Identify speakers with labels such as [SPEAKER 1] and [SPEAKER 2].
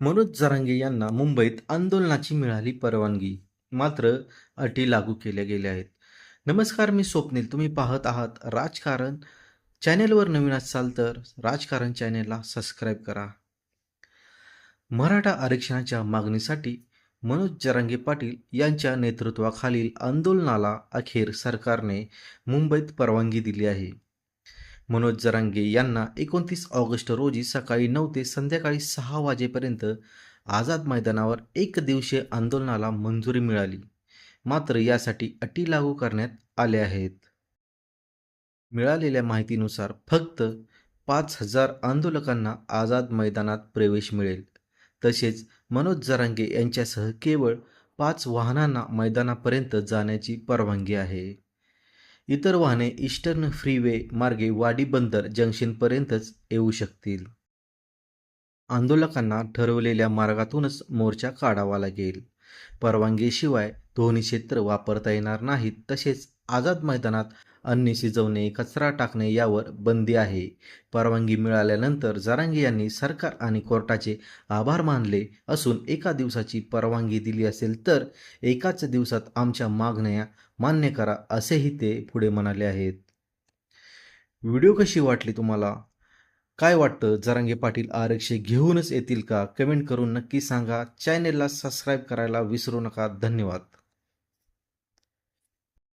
[SPEAKER 1] मनोज जरांगे यांना मुंबईत आंदोलनाची मिळाली परवानगी. मात्र अटी लागू केल्या गेल्या आहेत. नमस्कार मी स्वप्नील. तुम्ही पाहत आहात राजकारण. चॅनेलवर नवीन असाल तर राजकारण चॅनेलला सबस्क्राईब करा. मराठा आरक्षणाच्या मागणीसाठी मनोज जरांगे पाटील यांच्या नेतृत्वाखालील आंदोलनाला अखेर सरकारने मुंबईत परवानगी दिली आहे. मनोज जरांगे यांना एकोणतीस ऑगस्ट रोजी सकाळी नऊ ते संध्याकाळी सहा वाजेपर्यंत आझाद मैदानावर एक दिवसीय आंदोलनाला मंजुरी मिळाली. मात्र यासाठी अटी लागू करण्यात आल्या आहेत. मिळालेल्या माहितीनुसार फक्त पाच हजार आंदोलकांना आझाद मैदानात प्रवेश मिळेल. तसेच मनोज जरांगे यांच्यासह केवळ पाच वाहनांना मैदानापर्यंत जाण्याची परवानगी आहे. इतर वाहने ईस्टर्न फ्रीवे मार्गे वाडी बंदर जंक्शनपर्यंतच येऊ शकतील. आंदोलकांना ठरवलेल्या मार्गातूनच मोर्चा काढावा लागेल. परवानगीशिवाय दोन्ही क्षेत्र वापरता येणार नाहीत. तसेच आझाद मैदानात अन्न शिजवणे कचरा टाकणे यावर बंदी आहे. परवानगी मिळाल्यानंतर जरांगी यांनी सरकार आणि कोर्टाचे आभार मानले असून एका दिवसाची परवानगी दिली असेल तर एकाच दिवसात आमच्या मागण्या मान्य करा असेही ते पुढे म्हणाले आहेत. व्हिडिओ कशी वाटली तुम्हाला? काय वाटतं? जरांगे पाटील आरक्षण घेऊनच येतील का? कमेंट करून नक्की सांगा. चॅनेलला सबस्क्राईब करायला विसरू नका. धन्यवाद.